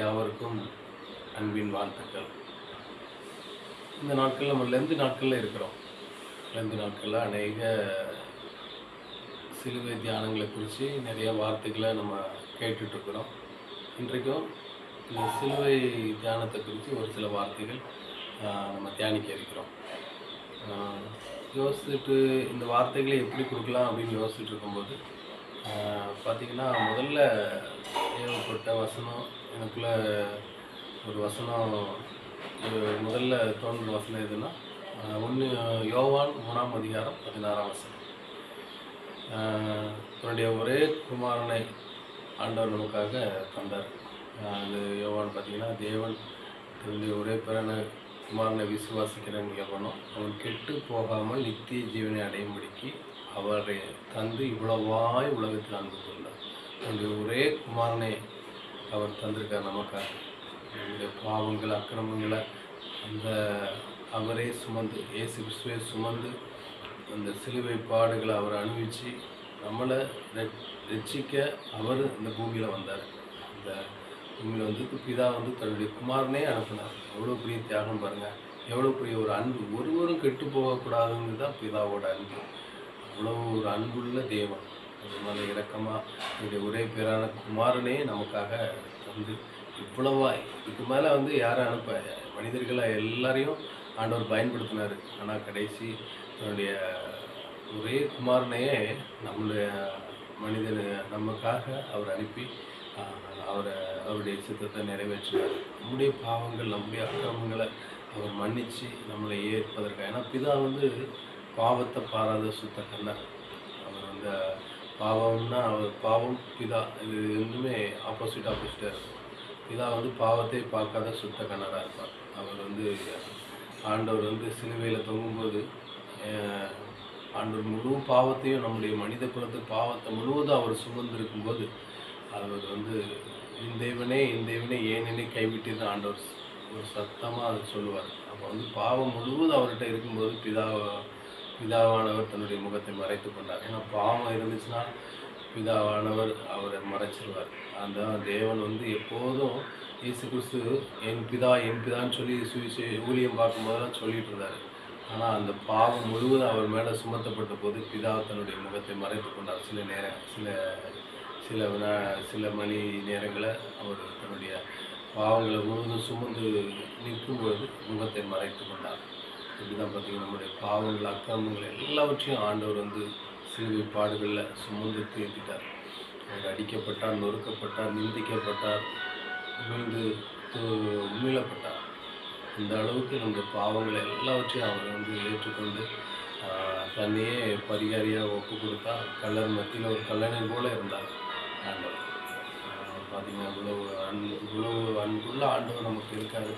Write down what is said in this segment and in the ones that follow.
யாவருக்கும் அன்பின் வாழ்த்துக்கள். இந்த நாட்களில் நம்ம லெந்து நாட்களில் இருக்கிறோம். லெந்து நாட்களில் அநேக சிலுவை தியானங்களை குறித்து நிறைய வார்த்தைகளை நம்ம கேட்டுட்ருக்குறோம் இன்றைக்கும் இந்த சிலுவை தியானத்தை குறித்து ஒரு சில வார்த்தைகள் நம்ம தியானிக்க இருக்கிறோம். யோசிச்சுட்டு இந்த வார்த்தைகளை எப்படி கொடுக்கலாம் அப்படின்னு யோசிச்சுட்டு இருக்கும்போது பார்த்திங்கன்னா முதல்ல ஏவப்பட்ட வசனம் எனக்குள்ள ஒரு வசனம் முதல்ல தோன்ற வசனம் எதுன்னா ஒன்று யோவான் மூணாம் அதிகாரம் பதினாறாம் வசனம். தன்னுடைய ஒரே குமாரனை ஆண்டவர் நமக்காக தந்தார். அது யோவான் பார்த்திங்கன்னா தேவன் தன்னுடைய ஒரே பிறனை குமாரனை விசுவாசிக்கிறேன் கேட்கணும் அவன் கெட்டு போகாமல் நித்திய ஜீவனை அடையும்படிக்கு அவரை தந்து இவ்வளவாய் உலகத்தில் அன்பு கொண்டார். தன்னுடைய ஒரே குமாரனை அவர் தந்திருக்கார் நமக்காக. நம்முடைய பாவங்கள் அக்கிரமங்களை அந்த அவரே சுமந்து இயேசு கிறிஸ்துவை சுமந்து அந்த சிலுவை பாடுகளை அவர் அனுபவித்து நம்மளை ரட்சிக்க அவர் இந்த பூமியில் வந்தார். அந்த பூமியில் வந்து பிதா வந்து தன்னுடைய குமாரனே அனுப்பினார். எவ்வளோ பெரிய தியாகம் பாருங்கள் எவ்வளோ பெரிய ஒரு அன்பு. ஒருவரும் கெட்டு போகக்கூடாதுன்னு தான் பிதாவோட அன்பு. அவ்வளோ ஒரு அன்புள்ள தேவன். அதனால இறக்கமாக என்னுடைய ஒரே பேரான குமாரனே நமக்காக வந்து இவ்வளவாய். இதுக்கு மேலே வந்து யாரை அனுப்ப? மனிதர்களாக எல்லாரையும் ஆண்டவர் பயன்படுத்தினார். ஆனால் கடைசி தன்னுடைய ஒரே குமாரனையே நம்மளுடைய மனிதன் நமக்காக அவர் அனுப்பி அவரை அவருடைய சித்தத்தை நிறைவேற்றினார். நம்முடைய பாவங்கள் நம்முடைய அக்கிரமங்களை அவர் மன்னித்து நம்மளை ஏற்பதற்காக. ஏன்னா பிதா வந்து பாவத்தை பாராத சுத்த கண்ணர் அவர் வந்து பாவம்னா அவர் பாவம் பிதா. இது ரெண்டுமே ஆப்போசிட் ஆப்போசிட்டாக இருக்கும். பிதா வந்து பாவத்தை பார்க்காத சுத்த கண்ணராக இருப்பார். அவர் வந்து ஆண்டவர் வந்து சிலுவையில் தொங்கும்போது ஆண்டவர் முழு பாவத்தையும் நம்முடைய மனித குலத்து பாவத்தை முழுவதும் அவர் சுமந்திருக்கும்போது அவர் வந்து இந்த இந்தேவனே இந்த தேவனே கைவிட்டது ஆண்டவர் ஒரு சத்தமாக அதை சொல்லுவார். அப்போ வந்து பாவம் முழுவதும் அவர்கிட்ட இருக்கும்போது பிதா பிதாவானவர் தன்னுடைய முகத்தை மறைத்து கொண்டார். ஏன்னா பாவம் இருந்துச்சுன்னா பிதாவானவர் அவரை மறைச்சிருவார். அந்த தேவன் வந்து எப்போதும் இயேசு கிறிஸ்து என் பிதா என் பிதான்னு சொல்லி சுவிசே ஊழியம் பார்க்கும்போதெல்லாம் சொல்லிட்டு இருந்தார் ஆனால் அந்த பாவம் முழுவதும் அவர் மேலே சுமத்தப்பட்ட போது பிதா தன்னுடைய முகத்தை மறைத்து கொண்டார். சில நேரம் சில சில சில மணி நேரங்களை அவர் தன்னுடைய பாவங்களை முழுவதும் சுமந்து நிற்கும்போது முகத்தை மறைத்து கொண்டார். இப்படிதான் பார்த்தீங்கன்னா நம்முடைய பாவங்கள் அக்கிரமங்கள் எல்லாவற்றையும் ஆண்டவர் வந்து சிலுவை பாடுகளில் சுமந்து தீர்த்திட்டார் அவர் அடிக்கப்பட்டார் நொறுக்கப்பட்டார் நிந்திக்கப்பட்டார் விழுந்து உமிழப்பட்டார் இந்த அளவுக்கு நம்முடைய பாவங்களை எல்லாவற்றையும் அவர் வந்து ஏற்றுக்கொண்டு தன்னையே பரிகாரியாக ஒப்பு கொடுத்தா கல்லர் மத்தியில் ஒரு கல்லணை போல இருந்தார் ஆண்டவர். பார்த்திங்கன்னா பார்த்தீங்கன்னா இவ்வளவு அன்பு இவ்வளவு அன்புள்ள ஆண்டவர் நமக்கு இருக்காது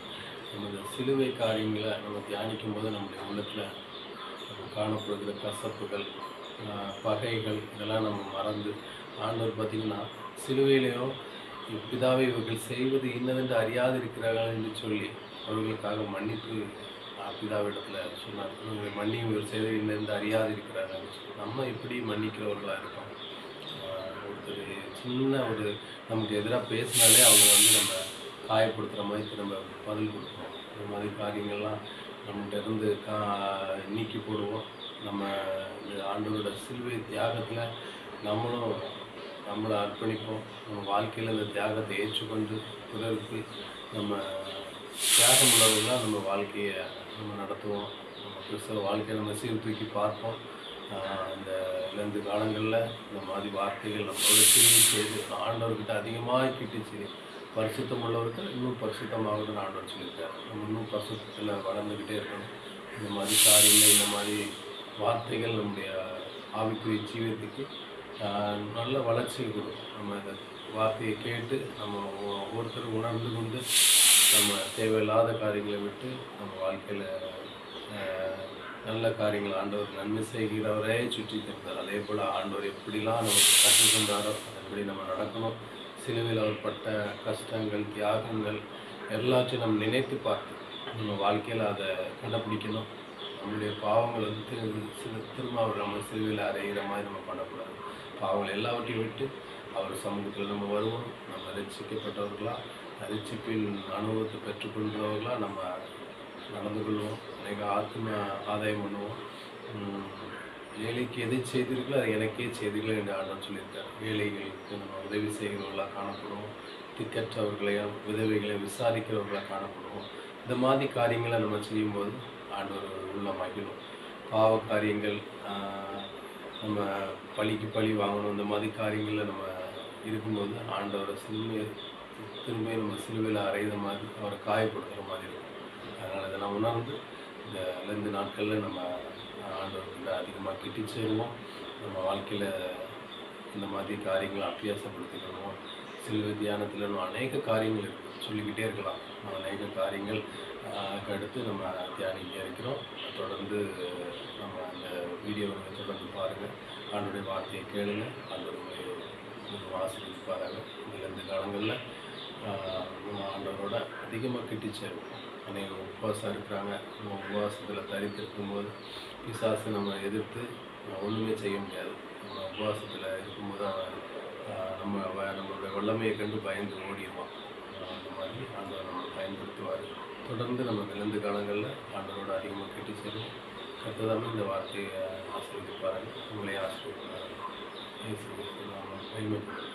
நமது சிலுவை காரியங்களை நம்ம தியானிக்கும் போது நம்முடைய உள்ளத்தில் காணப்படுகிற கசப்புகள் பகைகள் இதெல்லாம் நம்ம மறந்து ஆண்டவர் பார்த்திங்கன்னா சிலுவையிலேயோ இப்பிதாவை இவர்கள் செய்வது இன்னதென்று அறியாது இருக்கிறார்கள் என்று சொல்லி அவர்களுக்காக மன்னிப்பு பிதாவிடத்தில் சொன்னார். இவர்கள் மன்னி இவர் செய்வது இன்னதென்று அறியாது இருக்கிறார்கள் நம்ம எப்படி மன்னிக்கிறவர்களாக இருக்கோம் ஒருத்தர் சின்ன ஒரு நமக்கு எதிராக பேசினாலே அவங்க வந்து நம்ம காயப்படுத்துகிற மாதிரி நம்ம பதில் கொடுப்போம். இந்த மாதிரி காரியங்கள்லாம் நம்மகிட்ட இருந்து கா நீக்கி போடுவோம். நம்ம இந்த ஆண்டவரோட சிலுவை தியாகத்தில் நம்மளும் நம்மளை அர்ப்பணிப்போம். நம்ம வாழ்க்கையில் இந்த தியாகத்தை ஏற்றுக்கொண்டு பிறருக்கு நம்ம தியாகம் உள்ளவர்களாக நம்ம வாழ்க்கையை நம்ம நடத்துவோம். நம்ம கிறிஸ்தவ வாழ்க்கையை நம்ம சீர்தூக்கி பார்ப்போம். இந்த ரெண்டு காலங்களில் இந்த மாதிரி வார்த்தைகள் நம்மளோட சிறுவை செய்து ஆண்டவர்கிட்ட அதிகமாக கிட்டுச்சு. பரிசுத்தம் உள்ளவர்கள் இன்னும் பரிசுத்தமாகணும்னு ஆண்டவர் சொல்லியிருக்காரு நம்ம இன்னும் பரிசுத்தத்தில் வளர்ந்துக்கிட்டே இருக்கணும். இந்த மாதிரி காரியங்கள் இந்த மாதிரி வார்த்தைகள் நம்முடைய ஆவிக்குரிய ஜீவியத்துக்கு நல்ல வளர்ச்சியை கொடுக்கும். நம்ம இந்த வார்த்தையை கேட்டு நம்ம ஒ- ஒவ்வொருத்தரும் உணர்ந்து கொண்டு நம்ம தேவையில்லாத காரியங்களை விட்டு நம்ம வாழ்க்கையில் நல்ல காரியங்கள் ஆண்டவர் நன்மை செய்கிறவரே சுற்றி தருகிறார் அதே போல் ஆண்டவர் எப்படிலாம் நமக்கு கற்றுக்கொண்டாரோ அதன்படி நம்ம நடக்கணும். சிலுவையில் அவர் பட்ட கஷ்டங்கள் தியாகங்கள் எல்லாத்தையும் நம்ம நினைத்து பார்த்து நம்ம வாழ்க்கையில் அதை கண்டுபிடிக்கணும். நம்மளுடைய பாவங்கள் வந்து திரு திரும்ப அவர் நம்ம சிலுவையில் அறையிற மாதிரி நம்ம பண்ணக்கூடாது. பாவங்கள் எல்லாவற்றையும் விட்டு அவர் சமூகத்தில் நம்ம வருவோம். நம்ம ரசிக்கப்பட்டவர்களாக ரசிப்பின் அனுபவத்தை பெற்றுக்கொள்கிறவர்களாக நம்ம நடந்து கொள்வோம். அநேக ஆத்ம ஆதாயம் பண்ணுவோம். ஏழைக்கு எதை செய்தீர்களோ அதை எனக்கே செய்தீர்கள் என்று ஆண்டவர் சொல்லியிருக்கார். ஏழைகளுக்கு நம்ம உதவி செய்கிறவர்களாக காணப்படுவோம். திக்கற்றவர்களையும் உதவிகளையும் விசாரிக்கிறவர்களாக காணப்படுவோம். இந்த மாதிரி காரியங்களை நம்ம செய்யும்போது ஆண்டவர் உள்ள மகிழும் பாவ காரியங்கள் நம்ம பழிக்கு பழி வாங்கணும் இந்த மாதிரி காரியங்களில் நம்ம இருக்கும்போது ஆண்டவரை சிலுவை திரும்பி நம்ம சிலுவையில் அறையிற மாதிரி அவரை காயப்படுத்துகிற மாதிரி இருக்கும். அதனால் இதை நான் உணர்ந்து இந்த ரெண்டு நாட்களில் நம்ம ஆண்டவர்கிட்ட அதிகமாக கிட்டி சேருவோம். நம்ம வாழ்க்கையில் இந்த மாதிரி காரியங்களை அபியாசப்படுத்திக்கணும் சிலுவை தியானத்தில் அநேக காரியங்கள் இருக்குது சொல்லிக்கிட்டே இருக்கலாம். நம்ம அநேக காரியங்கள் அதுக்கு அடுத்து நம்ம தியானிக்க இருக்கிறோம். தொடர்ந்து நம்ம அந்த வீடியோவை தொடர்ந்து பாருங்கள் ஆண்டுடைய வார்த்தையை கேளுங்க. ஆண்டவருடைய ஆசிரியப்பாராங்க இந்த இந்த காலங்களில் நம்ம ஆண்டவரோட அதிகமாக கிட்டி சேருவோம். அநேகம் உபவாசம் இருக்கிறாங்க. நம்ம உபவாசத்தில் தரித்திருக்கும்போது பிசாசு நம்ம எதிர்த்து ஒன்றுமே செய்ய முடியாது. நம்ம உபவாசத்தில் இருக்கும்போது அவன் நம்ம நம்மளுடைய வல்லமையை கண்டு பயந்து ஓடிடுவான். அந்த மாதிரி ஆண்டவர் நம்ம பயன்படுத்துவார். தொடர்ந்து நம்ம விழுந்து காலங்களில் ஆண்டவரோட அதிகமாக கிட்டி செல்வோம். கற்றுதாமல் இந்த வார்த்தையை ஆசிரியப்பாருங்க உங்களையே ஆசிரியப்பாருங்க மகிமைப்படுத்தும்